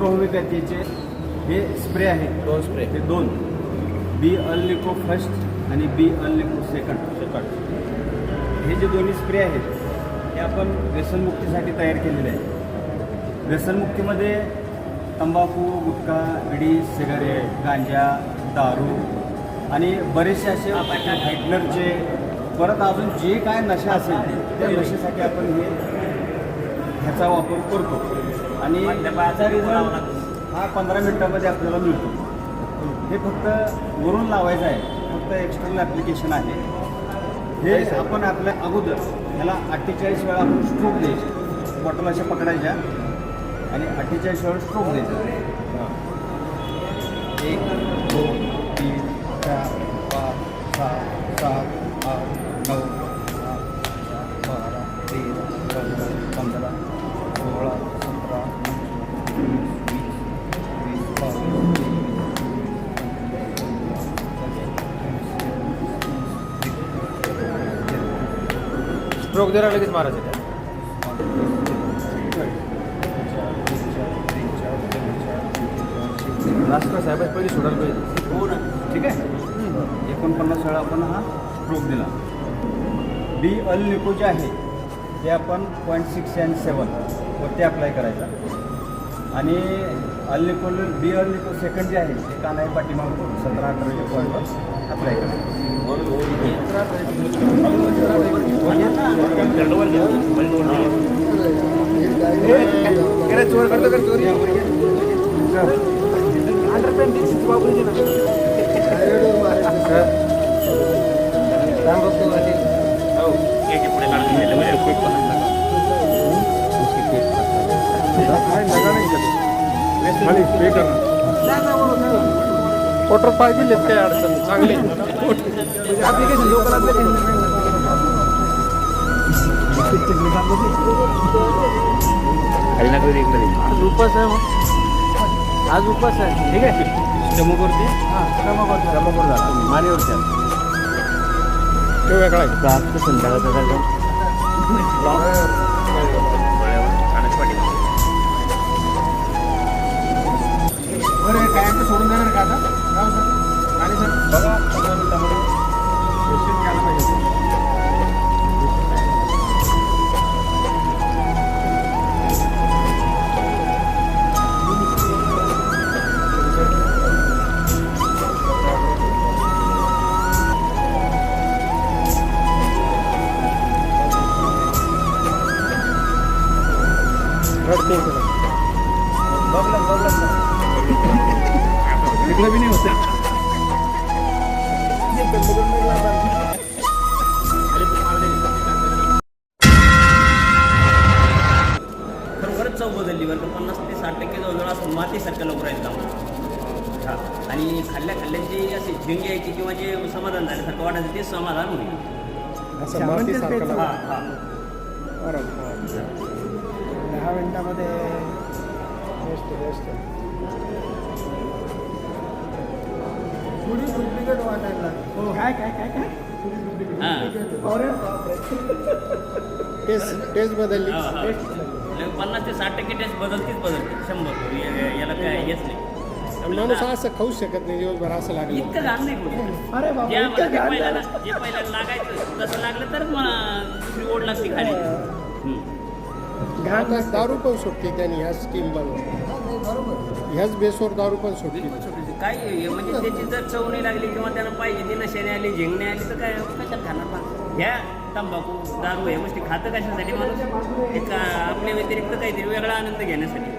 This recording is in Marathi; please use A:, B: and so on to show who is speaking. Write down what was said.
A: होमिओपॅथीचे हे स्प्रे आहेत.
B: दोन स्प्रे.
A: हे दोन. बी अल्लिको फर्स्ट आणि बी अल्लिको सेकंड.
B: सेकंड.
A: हे जे दोन्ही स्प्रे आहेत हे आपण व्यसनमुक्तीसाठी तयार केलेले आहे व्यसनमुक्तीमध्ये तंबाखू गुटखा बिडी सिगारेट गांजा दारू आणि बरेचसे असे हायटनरचे परत अजून जे काय नशा असेल त्या नशेसाठी आपण हे ह्याचा वापर करतो. आणि याचा रिझल्ट हा पंधरा मिनटामध्ये आपल्याला मिळतो. हे फक्त वरून लावायचं आहे. फक्त एक्सटर्नल ॲप्लिकेशन आहे. हे आपण आपल्या अगोदर ह्याला अठ्ठेचाळीस वेळा आपण स्ट्रोक द्यायचे. बॉटल अशा पकडायच्या आणि अठ्ठेचाळीस वेळा स्ट्रोक द्यायचा. एक दोन
B: स्ट्रोक जरा लगेच मारायचं त्या राष्ट्र साहेब पहिली सोडायला पाहिजे.
A: हो ना. ठीक आहे? एकोणपन्नास वेळा आपण हा स्ट्रोक दिला. बी अल निको जे आहे ते आपण पॉईंट सिक्स अँड सेवन वरती अप्लाय करायचा. आणि अल निको बी अल निको सेकंड जे आहे ते कानाई पाठीमागून सतरा अठराच्या पॉईंटवर अप्लाय
B: वॉटर पाहिजे काय अडचण चांगली. ॲप्लिकेशन आज उपास आहे मग. आज उपास आहे. ठीक आहे?
A: स्टमकवरती
B: हां श्रमकर
A: स्टमकवर झाला मानेवरती
B: तो वेगळा आहे संध्याकाळचा रडते
A: बघलं बघलं तिकडं बी नाही होतं
C: बदलली बरं का? पन्नास ते साठ टक्के जवळजवळ असं मातीसारखं लवकर आहेत हा. आणि खाल्ल्या खाल्ल्याची अशी झिंग यायची किंवा जे समाधान झाल्यासारखं वाटायचं ते समाधान होईल.
B: असं
C: हा. हा.
B: दहा मिनिटामध्ये बेस्ट बेस्ट. काय काय काय काय?
C: हां.
B: टेस्ट टेस्ट बदलली.
C: हा, हा. लगे पन्नास ते साठ टक्के टेस्ट बदलतीच बदलते. शंभर. याला काय हेच नाही.
B: माणूस असं खाऊ शकत नाही दिवसभर असं लागलं.
C: इतकं घाण नाही कोणी
B: अरे बाबा
C: जे पहिल्याला लागायचं तसं लागलं मला दुसरी ओढ लागते खाली.
B: घाण दारू पण सुटते त्यांनी ह्या स्कीम बरोबर ह्याच बेसवर दारू पण सुटते.
C: काय आहे, म्हणजे त्याची जर चव नाही लागली किंवा त्याला पाहिजे ती नशेने आली झेंगणे आली तर काय कशात खाणार ह्या तंबाखू दारू या गोष्टी खातं कशासाठी माणूस? एक आपल्या व्यतिरिक्त काहीतरी वेगळा आनंद घेण्यासाठी.